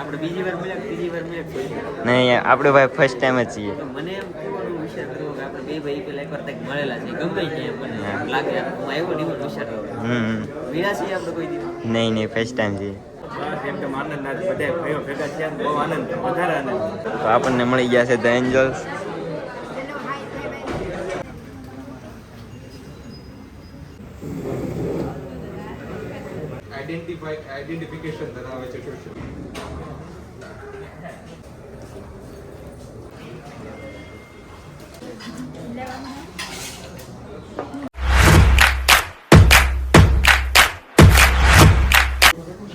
આપણે બીજી વાર મળ્યા કે ત્રીજી વાર મળ્યા કોઈ નહીં આપણે ભાઈ ફર્સ્ટ ટાઈમ જ છીએ. મને એમ કહેવાનો વિચાર કર્યો કે આપણે બે ભાઈ પેલા એકવાર કંઈક મળેલા છે. ગમે ત્યાં મને લાગે હું આવ્યો નહીં એવો વિચાર કર્યો હમ. વીરા છીએ આપણે કોઈ દિવસ? નહીં નહીં ફર્સ્ટ ટાઈમ છીએ. આનંદ આજ બધા ભાઈઓ ભેગા થયા ને બહુ આનંદ વધારે તો આપણને મળી ગયા છે ધ એન્જલ્સ. આઈડેન્ટિફાઈ આઈડેન્ટિફિકેશન ધરાવે છે?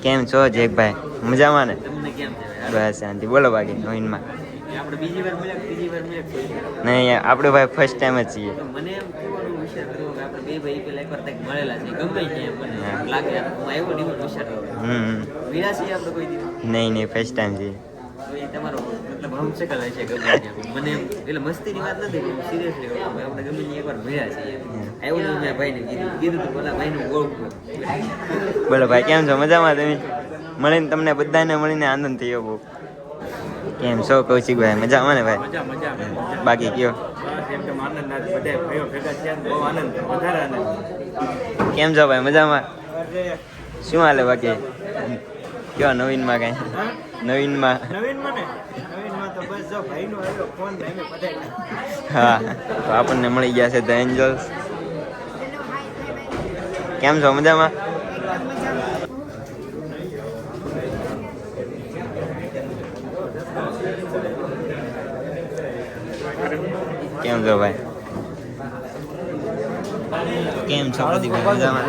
કેમ છો જેકભાઈ? મજામાં ને? બસ શાંતિ. બોલો બાકી નવીનમાં. નહીં આપણે ભાઈ ફર્સ્ટ ટાઈમ જ છીએ. નહીં નહીં ફર્સ્ટ ટાઈમ છીએ. તો એ તમારો મતલબ હમશકલ હોય ગમે ત્યાં મને એટલે મસ્તીની વાત નથી પણ સિરિયસલી આપણે ગમે ત્યાં એકવાર મળ્યા છીએ. આવ્યો નહીં મેં ભાઈને કીધું કીધું તો પેલા ભાઈને ઓળખું બોલો ભાઈ કેમ છો? મજામાં તમે? મળીને તમને બધાને મળીને આનંદ થયો બહુ. કેમ છો કૌશિકભાઈ? મજામાં ને ભાઈ? બાકી કયો? કેમ છો ભાઈ? મજામાં? શું હાલે બાકી? કયો નવીનમાં કઈ? નવીનમાં. નવીનમાં ને? નવીનમાં તો બસ જો ભાઈનો આવ્યો ફોન ભાઈને પધાર્યા હા તો આપણને મળી ગયા છે ધ એન્જલ્સ. કેમ છો મજામાં? કેમ છો ભાઈ? કેમ છો? મજામાં?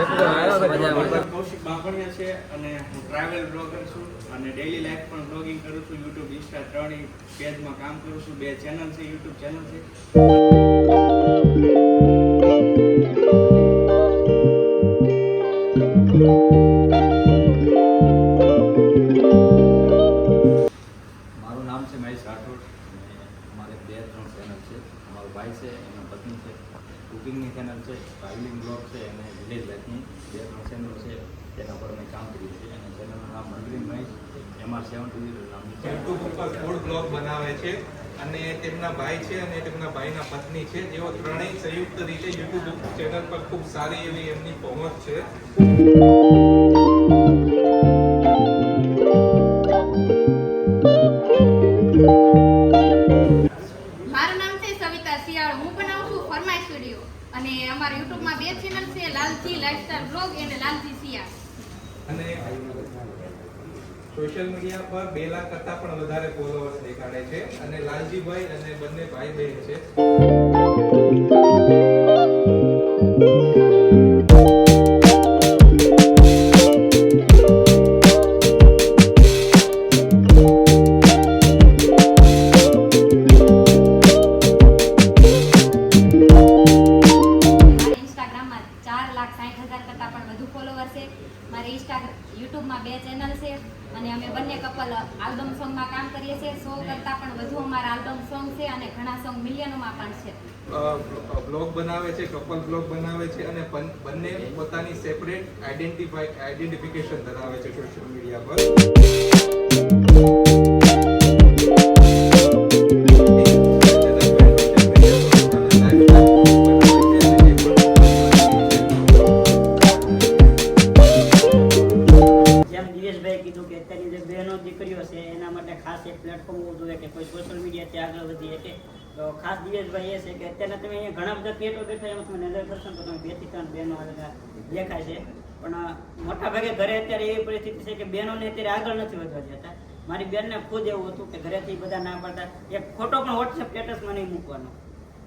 કૌશિક બાંભણિયા છે અને હું ટ્રાવેલ બ્લોગર છું અને ડેઈલી લાઈફ પણ બ્લોગિંગ કરું છું. યુટ્યુબ ઇન્સ્ટા ત્રણેય પેજમાં કામ કરું છું. બે ચેનલ છે યુટ્યુબ ચેનલ છે. યુટ્યુબ ઉપર ફૂડ બ્લોગ બનાવે છે અને તેમના ભાઈ છે અને તેમના ભાઈના પત્ની છે. જેઓ ત્રણેય સંયુક્ત રીતે યુટ્યુબ ચેનલ પર ખૂબ સારી એવી એમની પહોંચ છે. મારું નામ છે સવિતા શિયાળ. હું બનાવું છું ફરમાઈ સ્ટુડિયો. અને અમારા યુટ્યુબમાં બે ચેનલ છે લાલજી લાઈફસ્ટાઈલ બ્લોગ અને લાલજી સિયા અને સોશિયલ મીડિયા પર બે લાખ કરતાં પણ વધારે ફોલોઅર્સ દેખાડે છે અને લાલજીભાઈ અને બંને ભાઈ બહેન છે. વધુ અમારા આલ્બમ સોંગ છે અને ઘણા સોંગ મિલિયનોમાં પણ છે. બ્લોગ બનાવે છે કપલ બ્લોગ બનાવે છે અને બંને પોતાની સેપરેટ આઈડેન્ટિફાઈ આઈડેન્ટિફિકેશન ધરાવે છે સોશિયલ મીડિયા પર. જેમ દિવેશભાઈ કીધું કે અત્યારની જે બહેનો દીકરીઓ છે એના માટે ખાસ એક પ્લેટફોર્મ હોવું જોઈએ કે કોઈ સોશિયલ આગળ વધી શકે તો ખાસ દિવેશભાઈ એ છે કે અત્યારે તમે અહીંયા ઘણા બધા પેટો બેઠા એમાં તમે નજર કરશો તો તમે બેથી ત્રણ બહેનો દેખાય છે. પણ મોટા ભાગે ઘરે અત્યારે એવી પરિસ્થિતિ છે કે બહેનોને અત્યારે આગળ નથી વધવા દેતા. મારી બેનને ખુદ એવું હતું કે ઘરેથી બધા ના પાડતા. એક ફોટો પણ વોટ્સએપ સ્ટેટસમાં નહીં મૂકવાનો.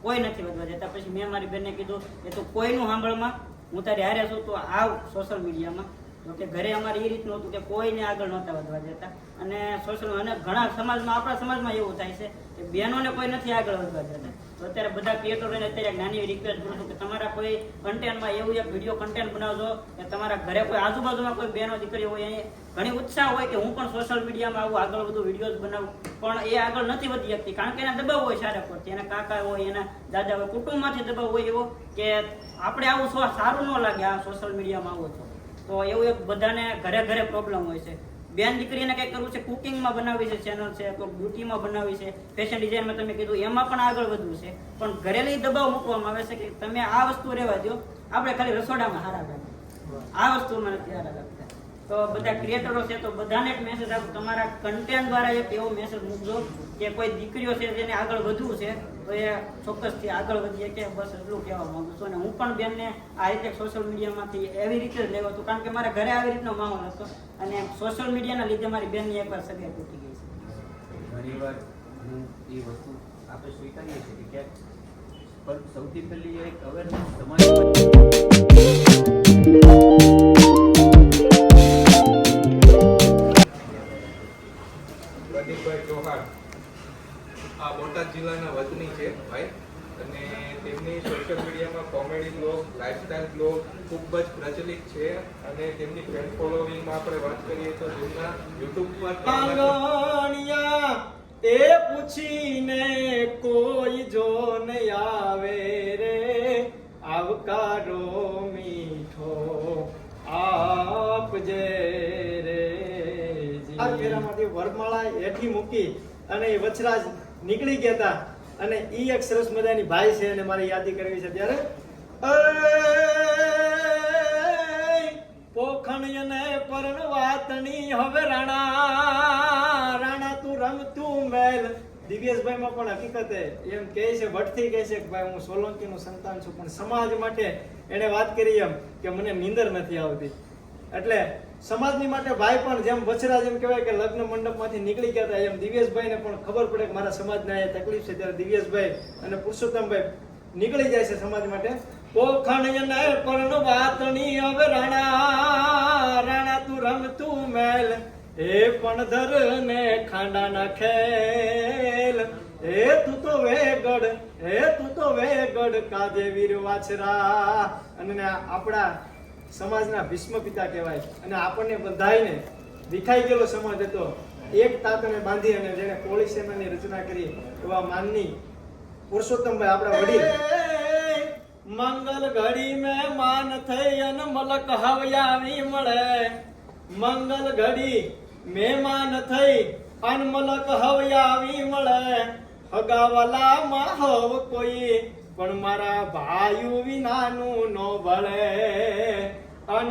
કોઈ નથી વધવા દેતા. પછી મેં મારી બેનને કીધું કે તું કોઈનું સાંભળમાં? હું તારી હારે છું, તો આવ સોશિયલ મીડિયામાં તો કે ઘરે અમારે એ રીતનું હતું કે કોઈને આગળ નહોતા વધવા દેતા. અને સોશિયલ અને ઘણા સમાજમાં, આપણા સમાજમાં એવું થાય છે કે બહેનોને કોઈ નથી આગળ વધવા દેતા. તો અત્યારે બધા ક્રિએટરોને અત્યારે નાની રિક્વેસ્ટ કરું છું કે તમારા કોઈ કન્ટેન્ટમાં એવું એક વીડિયો કન્ટેન્ટ બનાવજો કે તમારા ઘરે કોઈ આજુબાજુમાં કોઈ બહેનો દીકરી હોય, એ ઘણી ઉત્સાહ હોય કે હું પણ સોશિયલ મીડિયામાં આવું, આગળ બધું વિડીયોઝ બનાવું. પણ એ આગળ નથી વધી શકતી, કારણ કે એના દબાવ હોય સારા પરથી એના કાકા હોય, એના દાદા હોય, કુટુંબમાંથી દબાવ હોય એવો કે આપણે આવું સારું ન લાગે આ સોશિયલ મીડિયામાં આવું તો. તો એવું એક બધાને ઘરે ઘરે પ્રોબ્લેમ હોય છે. બેન દીકરીને કંઈક કરવું છે? કુકિંગમાં બનાવવી છે ચેનલ છે તો બ્યુટીમાં બનાવવી છે ફેશન ડિઝાઇનમાં તમે કીધું, એમાં પણ આગળ વધવું છે. પણ ઘરેલી દબાવ મૂકવામાં આવે છે કે તમે આ વસ્તુ રહેવા દો આપણે ખાલી રસોડામાં હારા લાગે આ વસ્તુ મને ત્યારે લાગતા તો બધા ક્રિએટરો છે, તો બધાને એક મેસેજ આપો. તમારા કન્ટેન્ટ દ્વારા એક એવો મેસેજ મૂકજો કે કોઈ દીકરીઓ છે જેને આગળ વધવું છે, તો એ ચોક્કસથી આગળ વધીએ કે બસ એટલું કહેવા માંગુ છું. અને હું પણ બેનને આ રીતે સોશિયલ મીડિયામાંથી એવી રીતે જ લેવો હતું કારણ કે મારા ઘરે આવી રીતનો માહોલ હતો અને સોશિયલ મીડિયાના લીધે મારી બેનની એકવાર સગાઈ તૂટી ગઈ છે. ઘણી વાર હું એ વસ્તુ આપણે સ્વીકારીએ છીએ કે પણ સૌથી પહેલી એક અવેરનેસ તમારી આ બોટાદ જિલ્લાના વતની છે ભાઈ. અને તેમની સોશિયલ મીડિયામાં કોમેડી બ્લોગ લાઇફસ્ટાઇલ બ્લોગ ખૂબ જ પ્રચલિત છે. અને તેમની ફેન ફોલોવિંગમાં આપણે વાત કરીએ તો તેમના યુટ્યુબ પર એ પૂછીને કોઈ જો ન આવે રે. આવકારો મીઠો આપજે રે આ ફેરામાંથી વરમાળા હેઠી મૂકી અને એ વછરાજ નીકળી ગયા હતા અને ઈ એક સરસ મજાની ભાઈ છે અને મારે યાદી કરવી છે ત્યારે, અય પરણ વાતણી હવે રાણા રાણા તું રમતું મેલ. દિવ્યેશભાઈમાં પણ હકીકત એમ કહે છે, વટથી કહે છે કે, ભાઈ, હું સોલંકીનું સંતાન છું, પણ સમાજ માટે એણે વાત કરી એમ કે મને નીંદર નથી આવતી. એટલે સમાજની માટે ભાઈ પણ જેમ વછરા જેમ કહેવાય કે લગ્ન મંડપમાંથી નીકળી ગયા હતા, એમ દિવ્યેશભાઈને પણ ખબર પડે કે મારા સમાજને આ તકલીફ છે. ત્યારે દિવ્યેશભાઈ અને પુરુષોત્તમભાઈ નીકળી જાય છે સમાજ માટે. પોખણ્યને પણ વાતણી હવે રાણા રાણા તું રમતું મેલ, એ પણ ધર ને ખાંડા ખેલ. હે તું તો વેગડ હે તું તો વેગડ, કાજે વાછરા. અને આપણા સમાજના ભીષ્મ પિતા કહેવાય. અને આપણને બધાયને વિખાઈ ગયેલો સમાજ હતો. એક તાતને બાંધી અને જેને કોળી સેનાની રચના કરી એવા માનની પુરુષોત્તમભાઈ આપણા વડીલ. મંગલ ઘડી મે માન થઈ અન મલક હવયાવી મળે. મંગલ ઘડી મહેમાન થઈ અન મલક હવયાવી મળે. હગાવાલા માં હવ કોઈ, પણ મારા ભાઈઓ વિનાનું નો ભળે. અન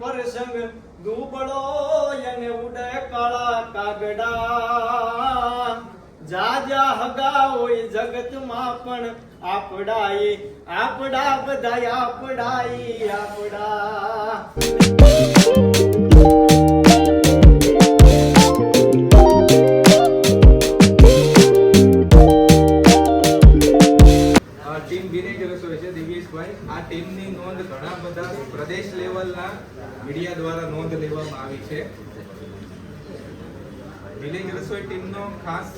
પરસંગ દુબળો અને ઉડે કાળા કાગડા. જા જા હગા હોય જગતમાં પણ આપડાઈ આપડા બધાય આપડાઈ આપડા. આ ટીમની નોંધ ઘણા બધા પ્રદેશ લેવલના મીડિયા દ્વારા નોંધ લેવામાં આવી છે. વિલેજ રસોઈ ટીમનો ખાસ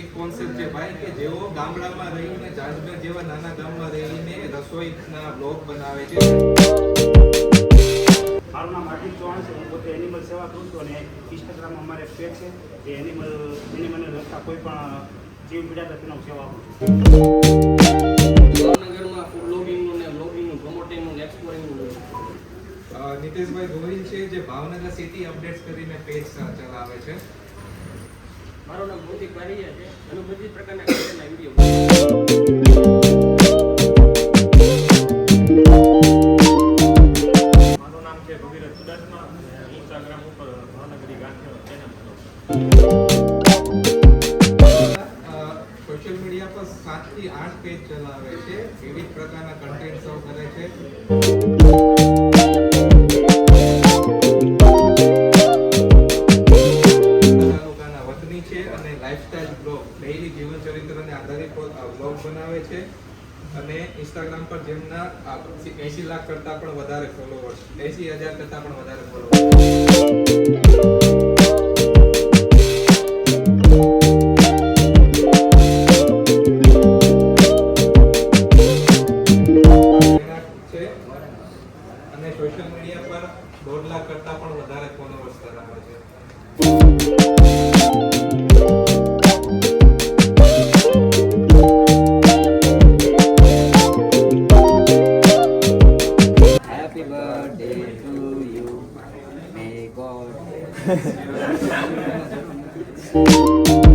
એક કોન્સેપ્ટ છે ભાઈ કે જેઓ ગામડામાં રહીને જાજમેર જેવા નાના ગામમાં રહીને રસોઈના બ્લોગ બનાવે છે. મારું નામ હાર્દિક ચૌહાણ છે. હું પોતે એનિમલ સેવા કરું છું અને ઇન્સ્ટાગ્રામમાં અમારે પેજ છે. એ એનિમલ એનિમલને લગતા કોઈ પણ જીવ પીડા તેનો સેવા આપું છું. ભાવનગરમાં ફૂડ બ્લોગિંગનું ને બ્લોગિંગનું પ્રમોટિંગનું ને એક્સપોર્ટિંગનું અ, નીતેશભાઈ ગોહિલ છે જે ભાવનગર સિટી અપડેટ્સ કરીને પેજ ચલાવે છે. મારું નામ ભૌતિક બારીયા છે. અને બધી પ્રકારના કન્ટેન્ટના વીડિયો મારું નામ છે ભગીરથ અને ઇન્સ્ટાગ્રામ ઉપર Bhavnagari Gathiyo channel social media પર સાતથી આઠ પેજ ચલાવે છે. ચરિત્રને આધારિત બ્લોગ બનાવે છે. અને ઇન્સ્ટાગ્રામ પર જેમના એસી લાખ કરતા પણ વધારે ફોલોવર્સ એસી હજાર કરતા પણ વધારે ફોલોવર્સ અને સોશિયલ મીડિયા પર દોઢ લાખ કરતાં પણ વધારે ફોલોઅર્સ ધરાવે છે